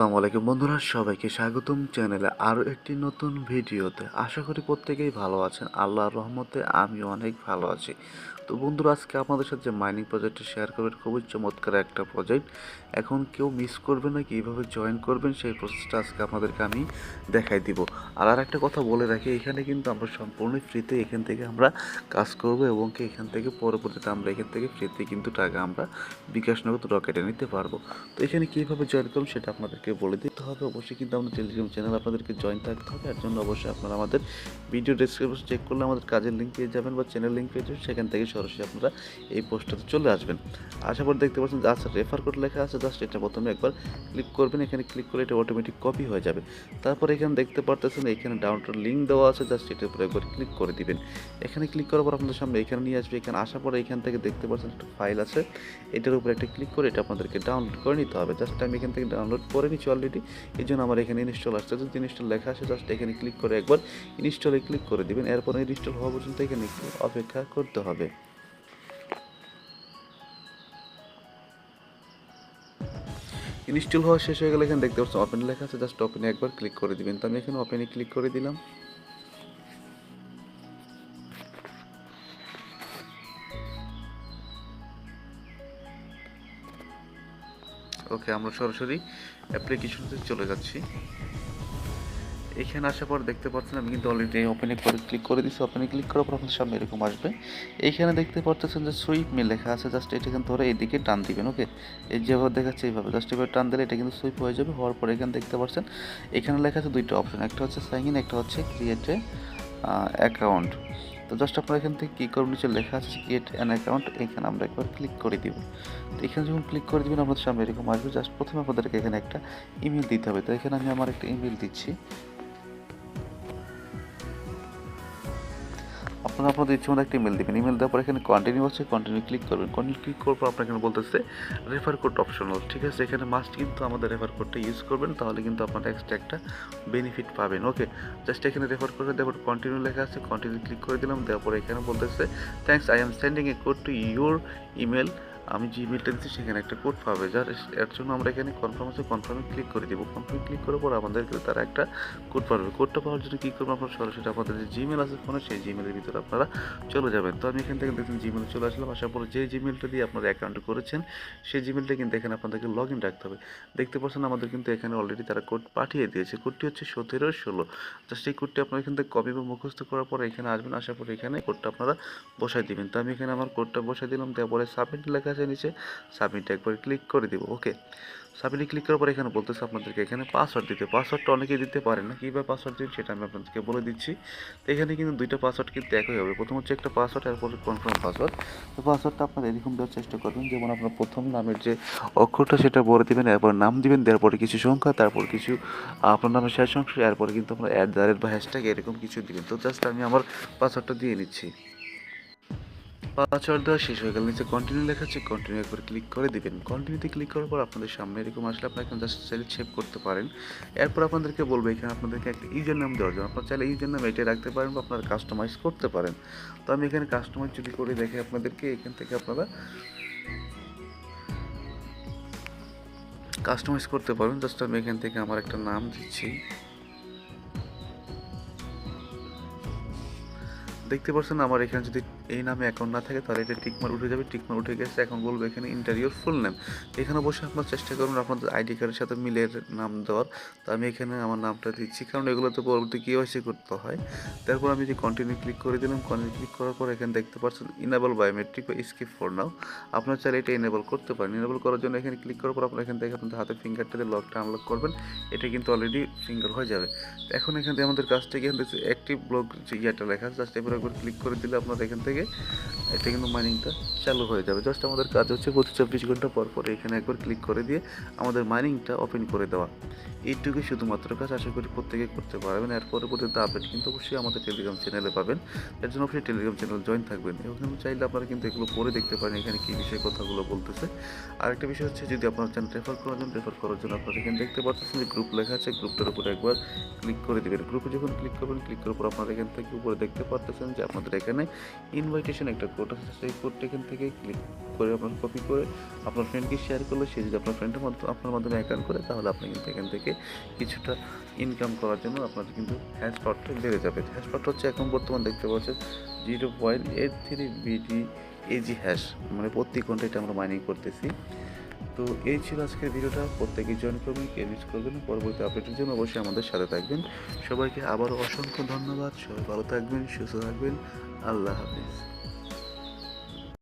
আসসালামু আলাইকুম বন্ধুরা, সবাইকে স্বাগতম চ্যানেলে আরও একটি নতুন ভিডিওতে। আশা করি প্রত্যেকেই ভালো আছেন, আল্লাহর রহমতে আমি অনেক ভালো আছি। তো বন্ধুরা, আজকে আপনাদের সাথে যে মাইনিং প্রজেক্টটা শেয়ার করবেন, খুবই চমৎকার একটা প্রজেক্ট এখন কেউ মিস করবেন না কীভাবে জয়েন করবেন, সেই প্রসেসটা আজকে আপনাদেরকে আমি দেখাই দিব। আর আর একটা কথা বলে রাখি, এখানে কিন্তু আমরা সম্পূর্ণ ফ্রিতে এখান থেকে আমরা কাজ করব এবং এখান থেকে পরবর্তীতে আমরা এখান থেকে ফ্রিতে কিন্তু টাকা আমরা বিকাশ নগদ রকেটে নিতে পারব। তো এখানে কীভাবে জয়েন করুন সেটা আপনাদেরকে বলে দিতে হবে। অবশ্যই কিন্তু আমাদের টেলিগ্রাম চ্যানেল আপনাদেরকে জয়েন থাকতে হবে। এর জন্য অবশ্যই আপনারা আমাদের ভিডিও ডেসক্রিপশন চেক করলে আমাদের কাজের লিঙ্ক পেয়ে যাবেন বা চ্যানেল লিঙ্ক পেয়ে যাবেন, সেখান থেকে সরাসরি আপনারা এই পোস্টটাতে চলে আসবেন। আসার পর দেখতে পাচ্ছেন জাস্ট রেফার কোড লেখা আছে জাস্ট এটা প্রথমে একবার ক্লিক করবেন, এখানে ক্লিক করে এটা অটোমেটিক কপি হয়ে যাবে। তারপর এখানে দেখতে পারতেছেন এখানে ডাউনলোড লিঙ্ক দেওয়া আছে জাস্ট এটার উপরে একবার ক্লিক করে দিবেন। এখানে ক্লিক করার পর আপনাদের সামনে এখানে নিয়ে আসবে, এখানে আসার পরে এখান থেকে দেখতে পাচ্ছেন একটা ফাইল আছে। এটার উপরে একটা ক্লিক করে এটা আপনাদেরকে ডাউনলোড করে নিতে হবে। জাস্ট আমি এখান থেকে ডাউনলোড করে নিচ্ছি অলরেডি এই জন্য আমার এখানে ইনস্টল আসছে। যদি ইনস্টল লেখা আসে জাস্ট এখানে ক্লিক করে একবার ইনস্টলে ক্লিক করে দিবেন। এরপর ইনস্টল হওয়া পর্যন্ত এখানে অপেক্ষা করতে হবে। ইনস্টল হওয়া শেষ হয়ে গেলে এখানে দেখতে পাচ্ছেন ওপেন লেখা আছে জাস্ট ওপেনে একবার ক্লিক করে দিবেন। তো আমি এখানে ওপেনে ক্লিক করে দিলাম। ওকে আমরা সরাসরি অ্যাপ্লিকেশনতে চলে যাচ্ছি। এখানে আসার পর দেখতে পাচ্ছেন আমি কিন্তু অলরেডি ওপেনে করে ক্লিক করে দিচ্ছি ওপেনে ক্লিক করার পর আপনার সামনে এরকম আসবে। এইখানে দেখতে পাচ্ছেন যে সুইপ মে লেখা আছে। জাস্ট এটা কিন্তু ধরে এইদিকে টান দিবেন ওকে এই যেভাবে দেখাচ্ছে এইভাবে। জাস্ট এভাবে টান দিলে এটা কিন্তু সুইপ হয়ে যাবে। হওয়ার পর এখানে দেখতে পাচ্ছেন, এখানে লেখা আছে দুইটা অপশন একটা হচ্ছে সাইন ইন একটা হচ্ছে ক্রিয়েট অ্যাকাউন্ট তো জাস্ট আপনারা এখান থেকে কী করবেন? নিচে লেখা আছে ক্রিয়েট অ্যান অ্যাকাউন্ট এখানে আমরা একবার ক্লিক করে দিব। তো এখানে যখন ক্লিক করে দিবেন, আপনাদের সামনে এরকম আসবে। জাস্ট প্রথমে আপনাদেরকে এখানে একটা ইমেল দিতে হবে। তো এখানে আমি আমার একটা ইমেল দিচ্ছি। আপনারা আপনাদের ইচ্ছে মতো একটা ইমেল দেবেন। ইমেল দেওয়ার পর এখানে কন্টিনিউ আছে কন্টিনিউ ক্লিক করবেন। কন্টিনিউ ক্লিক করার পর আপনার এখানে বলতেছে রেফার কোড অপশনাল ঠিক আছে, এখানে মাস্ট কিন্তু আমাদের রেফার কোডটা ইউজ করবেন, তাহলে কিন্তু আপনারা এক্সট্রা একটা বেনিফিট পাবেন। ওকে জাস্ট এখানে রেফার করে দেওয়ার পর কন্টিনিউ লেখা আছে কন্টিনিউ ক্লিক করে দিলাম, দেওয়ার পর এখানে বলতেছে thanks I am sending a code to your email আমি যে ইমেলটা দিচ্ছি সেখানে একটা কোড পাবে। যার এর জন্য আমরা এখানে কনফার্ম আছে কনফার্মে ক্লিক করে দিব। কনফার্মে ক্লিক করার পর আমাদেরকে তারা একটা কোড পাবে। কোডটা পাওয়ার জন্য কী করব আপনার সরাসরি আপনাদের যে জিমেল আছে ফোনে সেই জিমেলের ভিতরে আপনারা চলে যাবেন। তো আমি এখান থেকে দেখুন জিমেলে চলে আসলাম। আসার পরে যে জিমেলটা দিয়ে আপনারা অ্যাকাউন্ট করেছেন, সেই জিমেলটা কিন্তু এখানে আপনাদেরকে লগ ইন রাখতে হবে। দেখতে পাচ্ছেন আমাদের কিন্তু এখানে অলরেডি তারা কোড পাঠিয়ে দিয়েছে। কোডটি হচ্ছে সতেরো ষোলো। জাস্ট এই কোডটি আপনারা এখান থেকে কপি বা মুখস্থ করার পর এখানে আসবেন। আসার পরে এখানে কোডটা আপনারা বসাই দিবেন। তো আমি এখানে আমার কোডটা বসাই দিলাম। তারপরে সাবমিট লেখা আছে নিচে সাবমিট একবার ক্লিক করে দিব ওকে সাবমিটে ক্লিক করার পর এখানে বলতেছে আপনাদেরকে এখানে পাসওয়ার্ড দিতে পাসওয়ার্ডটা অনেকেই দিতে পারেন না। কীভাবে পাসওয়ার্ড দিন সেটা আমি আপনাদেরকে বলে দিচ্ছি। তো এখানে কিন্তু দুইটা পাসওয়ার্ড কিন্তু একই হবে। প্রথম হচ্ছে একটা পাসওয়ার্ড এরপর কনফার্ম পাসওয়ার্ড তো পাসওয়ার্ডটা আপনারা এরকম দেওয়ার চেষ্টা করবেন, যেমন আপনার প্রথম নামের যে অক্ষরটা সেটা বলে দেবেন, এরপর নাম দিবেন, দেওয়ার পরে কিছু সংখ্যা, তারপর কিছু আপনার নামের শেষ অংশ, এরপরে কিন্তু আপনার অ্যাট দ্য রেট বা হ্যাশট্যাগ এরকম কিছু দিবেন। তো জাস্ট আমি আমার পাসওয়ার্ডটা দিয়ে নিচ্ছি। পাসওয়ার্ড দেওয়া শেষ হয়ে গেল। নিচে কন্টিনিউ লেখা আছে কন্টিনিউ একবার ক্লিক করে দিবেন। কন্টিনিউতে ক্লিক করার পর আপনাদের সামনে এরকম আসলে আপনারা এখানে জাস্ট চাইলে সেভ করতে পারেন। এরপর আপনাদেরকে বলব, এখানে আপনাদেরকে একটা ইউজার নাম দেওয়ার জন্য। আপনারা চাইলে ইউজার নাম এটাই রাখতে পারেন বা আপনারা কাস্টমাইজ করতে পারেন। তো আমি এখানে কাস্টমাইজ যদি করে দেখে আপনাদেরকে, এখান থেকে আপনারা কাস্টমাইজ করতে পারেন জাস্ট আমি এখান থেকে আমার একটা নাম দিচ্ছি। দেখতে পাচ্ছেন আমার এখানে যদি এই নামে অ্যাকাউন্ট না থাকে, তাহলে এটা টিকমার উঠে যাবে। টিকমার উঠে গেছে, এখন বলব এখানে ইন্টারিওর ফুল নেম এখানে বসে আপনার চেষ্টা করুন আপনাদের আইডি কার্ডের সাথে মিলের নাম দেওয়ার। তো আমি এখানে আমার নামটা দিচ্ছি, কারণ এগুলো তো পরবর্তী কেওয়াইসি করতে হয়। তারপর আমি যে কন্টিনিউ ক্লিক করে দিলাম কন্টিনিউ ক্লিক করার পর এখানে দেখতে পাচ্ছেন ইনেবল বায়োমেট্রিক বা স্কিপ ফর নাও আপনার চাইলে এটা ইনেবল করতে পারেন। ইনেবল করার জন্য এখানে ক্লিক করার পর আপনার এখান থেকে আপনাদের হাতে ফিঙ্গারটা দিয়ে লকটা আনলক করবেন। এটা কিন্তু অলরেডি ফিঙ্গার হয়ে যাবে। এখন এখান থেকে আমাদের কাজটা এখান থেকে অ্যাক্টিভ ব্লক যে ইয়েটা লেখা আছে জাস্ট এবার ক্লিক করে দিলে আপনার এখান থেকে এটা কিন্তু মাইনিংটা চালু হয়ে যাবে। জাস্ট আমাদের কাজ হচ্ছে প্রতি চব্বিশ ঘণ্টা পর পর এখানে একবার ক্লিক করে দিয়ে আমাদের মাইনিংটা ওপেন করে দেওয়া। এইটুকুই শুধুমাত্র কাজ, আশা করি প্রত্যেকে করতে পারবেন। এর পরবর্তীতে আপডেট কিন্তু অবশ্যই আমাদের টেলিগ্রাম চ্যানেলে পাবেন। এর জন্য অবশ্যই টেলিগ্রাম চ্যানেল জয়েন থাকবেন। এবং চাইলে আপনারা কিন্তু এগুলো পরে দেখতে পারেন, এখানে কী বিষয়ে কথাগুলো বলতেছে। আর একটা বিষয় হচ্ছে যদি আপনার চ্যানেল রেফার করার জন্য রেফার করার জন্য আপনারা এখানে দেখতে পাচ্ছেন যে গ্রুপ লেখা আছে। গ্রুপটার উপরে একবার ক্লিক করে দেবেন। গ্রুপে যখন ক্লিক করবেন ক্লিক করার পর আপনারা এখান থেকে উপরে দেখতে পারতেছেন যে আপনাদের এখানে ইনভাইটেশন একটা কোড আছে, সেই কোডটা এখান থেকে ক্লিক করে আপনার কপি করে আপনার ফ্রেন্ডকে শেয়ার করলে সে যদি আপনার ফ্রেন্ডের মাধ্যমে, আপনার মাধ্যমে অ্যাকাউন্ট করে, তাহলে আপনি কিন্তু এখান থেকে কিছুটা ইনকাম করার জন্য আপনার কিন্তু হ্যাশ বেড়ে যাবে। হ্যাশ হচ্ছে এখন বর্তমান দেখতে পাচ্ছেন zero point eight three BD AG hash মানে প্রতি ঘণ্টা এটা আমরা মাইনিং করতেছি। তো এই ছিল আজকের ভিডিওটা। প্রত্যেকেই জয়েন করবেন, কে মিস করবেন পরবর্তী আপডেটের জন্য অবশ্যই আমাদের সাথে থাকবেন। সবাইকে আবারও অসংখ্য ধন্যবাদ। সবাই ভালো থাকবেন, সুস্থ থাকবেন। আল্লাহ হাফিজ।